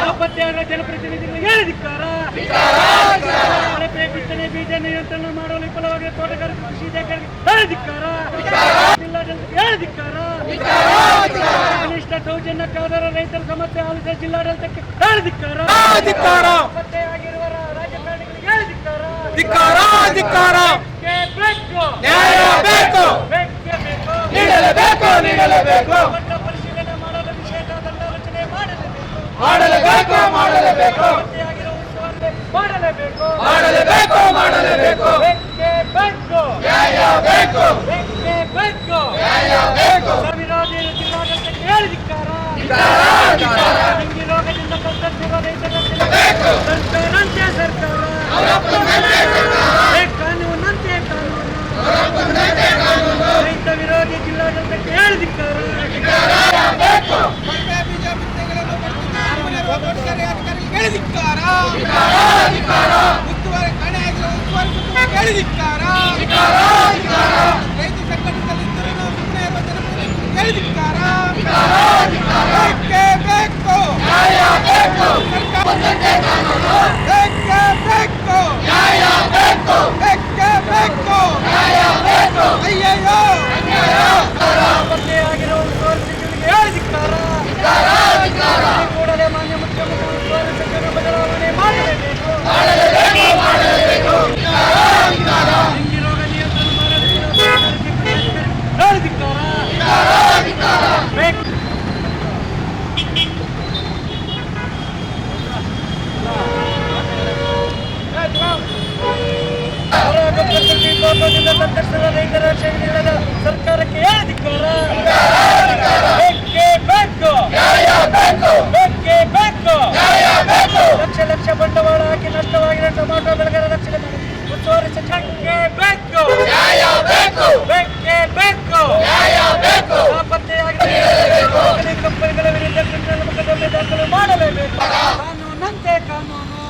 ನಾಪತ್ತೆಯಾದ ಜನಪ್ರತಿನಿಧಿಗಳಿಗೆ ಹೇಳಿ ಧಿಕ್ಕಾರ ಕಳಪೆ ಬಿತ್ತನೆ ಬೀಜ ನಿಯಂತ್ರಣ ಮಾಡಲು ವಿಫಲವಾಗಿ ತೋಟಗಾರಿಕೆ ಕೃಷಿ ಇಲಾಖೆಗೆ ಹೇಳಿ ಧಿಕ್ಕಾರ ಜಿಲ್ಲಾಡಳಿತಕ್ಕೆ ಹೇಳಿ ಧಿಕ್ಕಾರ ಕನಿಷ್ಠ ಸೌಜನ್ಯಕ್ಕಾದರೂ ರೈತರ ಸಮಸ್ಯೆ ಆಲಿಸಿದ ಜಿಲ್ಲಾಡಳಿತಕ್ಕೆ ಹೇಳಿ ಧಿಕ್ಕಾರ ಧಿಕ್ಕಾರ. ನಾಪತ್ತೆಯಾಗಿರುವ ರಾಜಕಾರಣಿಗಳಿಗೆ ಹೇಳಿ ಧಿಕ್ಕಾರ ಧಿಕ್ಕಾರ ಧಿಕ್ಕಾರ ನ್ಯಾಯ ಬೇಕು. ಬೇಕೇ ಬೇಕು. ನೀಡಲೇಬೇಕು ನೀಡಲೇಬೇಕು ಮಾಡಲೇಬೇಕು ಮಾಡಲೇಬೇಕು. ಮಾಡಲೇಬೇಕು. ಮಾಡಲೇಬೇಕು ಮಾಡಲೇಬೇಕು. ಬೇಕೇ ಬೇಕು. ನ್ಯಾಯ ಬೇಕು. ಬೇಕೇ ನ್ಯಾಯ ಬೇಕು ವಿರೋಧಿ ಜಿಲ್ಲಾಡಳಿತಕ್ಕೆ ಹೇಳಿ ಧಿಕ್ಕಾರ ಡೆಂಗಿ ರೋಗದಿಂದ ಸಂತರಿಸಿರುವ ರೈತರ ಬೇಕು. ಸರ್ಕಾರಂತೆ ಸರ್ಕಾರ. ಕಾನೂನಂತೆ ಕಾನೂನು. ರೈತ ವಿರೋಧಿ ಜಿಲ್ಲಾಡಳಿತಕ್ಕೆ ಹೇಳಿ ಧಿಕ್ಕಾರ ಉಸ್ತುವಾರಿ ಕಾಣೆ ಆಗಿರೋ ಉಸ್ತುವಾರಿ ಕುಟುಂಬಕ್ಕೆ ಹೇಳಿದಿಕ್ಕಾರ? ರೈತ ಸಂಘಟನೆಯಲ್ಲಿದ್ದರೂ ಸುಮ್ಮನೆ ಇರುವ ಬೇಕೇ? ಬೇಕು? ಬೇಕೇ ಬೇಕು ಬೇಕೇ ಬೇಕು ಅಯ್ಯಯ್ಯೋ ಪತ್ತೆಯಾಗಿರುವ ಉಸ್ತುವಾರಿ ಸಚಿವರಿಗೆ ಹೇಳಿ ಧಿಕ್ಕಾರ ಈ ಕೂಡಲೇ ಮಾನ್ಯ ಮುಖ್ಯಮಂತ್ರಿ ಉಸ್ತುವಾರಿ ಸಚಿವರ ಬದಲಾವಣೆ ಮಾಡಲೇಬೇಕು ಡೆಂಗಿ ರೋಗ ನಿಯಂತ್ರಣ ಮಾಡಲು ಹೇಳಿ ಧಿಕ್ಕಾರ ಬೇಕು ಲೋಕದಿಂದ ಸಂಕಷ್ಟದ ರೈತರ ಸರ್ಕಾರಕ್ಕೆ ಅಧಿಕಾರ ಬೇಕೇ ಬೇಕು ಬೇಕೇ ಬೇಕು ಲಕ್ಷ ಲಕ್ಷ ಬಂಡವಾಳ ಹಾಕಿ ನಷ್ಟವಾಗಿರೋ ಟೊಮಾಟೊ ಬೆಳೆಗಾರ ರಕ್ಷಣೆ ಮಾಡಿ ಉಸ್ತುವಾರಿ ಸಚಿವರಿಗೆ ಬೇಕು ಬೇಕೇ ಬೇಕು ನಾಪತ್ತೆಯಾಗಿರುವ ಖಾಸಗಿ ಕಂಪನಿಗಳ ವಿರುದ್ಧ ಕ್ರಿಮಿನಲ್ ಮೊಕದ್ದಮೆ ದಾಖಲು ಮಾಡಲೇಬೇಕು ಕಾನೂನಂತೆ ಕಾನೂನು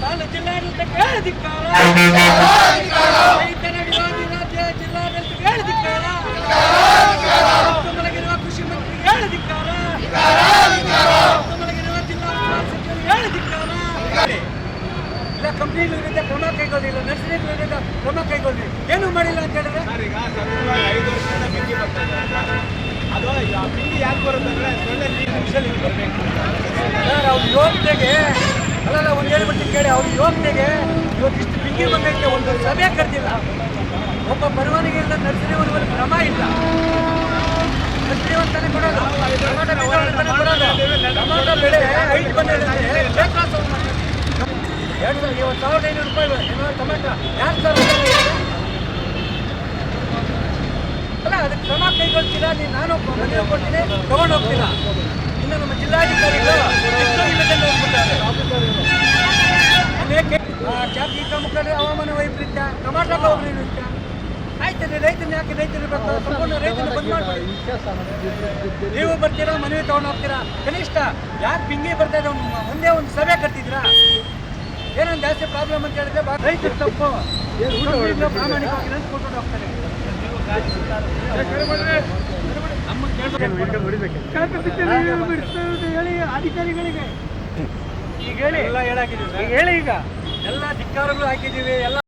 ತಾನು ಜಿಲ್ಲಾಡಳಿತಕ್ಕೆ ಹೇಳಿದಿಕ್ಕಾರ ರೈತರ ವಿರೋಧಿ ರಾಜ್ಯ ಜಿಲ್ಲಾಡಳಿತಕ್ಕೆ ಹೇಳಿದಿಕ್ಕಾರ ಮಲಗಿರುವ ಕೃಷಿ ಮಂತ್ರಿಗೆ ಹೇಳಿದಿಕ್ಕಾರ ಮಲಗಿರುವ ಜಿಲ್ಲಾ ಸಚಿವರಿಗೆ ಹೇಳಿದಿಕ್ಕಾರ ಇಲ್ಲ ಕಂಪ್ನಿಗಳ ವಿರುದ್ಧ ಕ್ರಮ ಕೈಗೊಳ್ಳಿಲ್ಲ ನರ್ಸರಿಗಳ ವಿರುದ್ಧ ಕ್ರಮ ಏನು ಮಾಡಿಲ್ಲ ಅಂತ ಹೇಳಿದ್ರೆ ಅದು ಯಾಕೆ ಬರುತ್ತಂದ್ರೆ ಒಳ್ಳೆ ನೀರು ನಿಮಿಷದಲ್ಲಿ ಬರಬೇಕು ಸರ್, ಅವ್ರ ಒಂದು ಯೋಗ್ಯತೆಗೆ ಇವತ್ತು ಇಷ್ಟು ಬಿಂಗಿ ಬಂದೈತೆ, ಒಂದು ಸಭೆ ಕರೆದಿಲ್ಲ. ಒಬ್ಬ ಬರವಣಿಗೆ ಇಲ್ಲ. ನರ್ಸರಿ ಒಂದು ಕ್ರಮ ಇಲ್ಲ ನರ್ಸರಿ ಒಂದು ತಾನೇ ಕೊಡೋದು. ಟೊಮಾಟೊ ಬೆಳೆ ಐದು ಬಂದಿದೆ ಎರಡು ಸಾವಿರ, ಇವತ್ತು ಸಾವಿರದ ಐನೂರು ರೂಪಾಯಿ ಟೊಮೆಟೊ. ಎರಡು. ಅಲ್ಲ, ಅದಕ್ಕೆ ಕ್ರಮ ಕೈಗೊಳ್ತೀರಾ? ನೀನು ನಾನು ಮದುವೆ ಕೊಡ್ತೀನಿ, ತಗೊಂಡು ಹೋಗ್ತೀರಾ? ಇನ್ನು ನಮ್ಮ ಜಿಲ್ಲಾಧಿಕಾರಿಗಳು ಎಷ್ಟೋ ಇಲ್ಲದಂಗೆ ಹೋಗ್ಬಿಟ್ಟಾರೆ ಜಾಗತಿಕ ಮುಖಂಡರು ಹವಾಮಾನ ವೈಪರೀತ್ಯ ಟೊಮಾಟೊ ವೈಪರೀತ್ಯ. ಆಯ್ತದೆ ರೈತನ ಯಾಕೆ ರೈತರು ಬರ್ತಾರೆ ಸಂಪೂರ್ಣ ರೈತನ ಬಂದ್ ಮಾಡ್ಬಿಡಿ. ನೀವು ಬರ್ತೀರಾ ಮನವಿ ತಗೊಂಡು ಹೋಗ್ತೀರಾ ಕನಿಷ್ಠ ಯಾಕೆ ಪಿಂಗಿ ಬರ್ತಾ ಇದೆ ಒಂದು ಒಂದೇ ಸಭೆ ಕಟ್ಟಿದ್ರಾ ಏನೊಂದು ಜಾಸ್ತಿ ಪ್ರಾಬ್ಲಮ್ ಅಂತ ಹೇಳಿದ್ರೆ ರೈತರು ತಪ್ಪು. ಪ್ರಾಮಾಣಿಕವಾಗಿ ಕೊಟ್ಕೊಂಡು ಹೋಗ್ತಾರೆ. ಹೇಳಿ ಅಧಿಕಾರಿಗಳಿಗೆ. ಈಗ ಹೇಳಿ. ಎಲ್ಲ ಹೇಳಾಕಿದ್ದೀವಿ ಹೇಳಿ ಈಗ. ಎಲ್ಲ ಧಿಕ್ಕಾರಗಳು ಹಾಕಿದ್ದೀವಿ ಎಲ್ಲ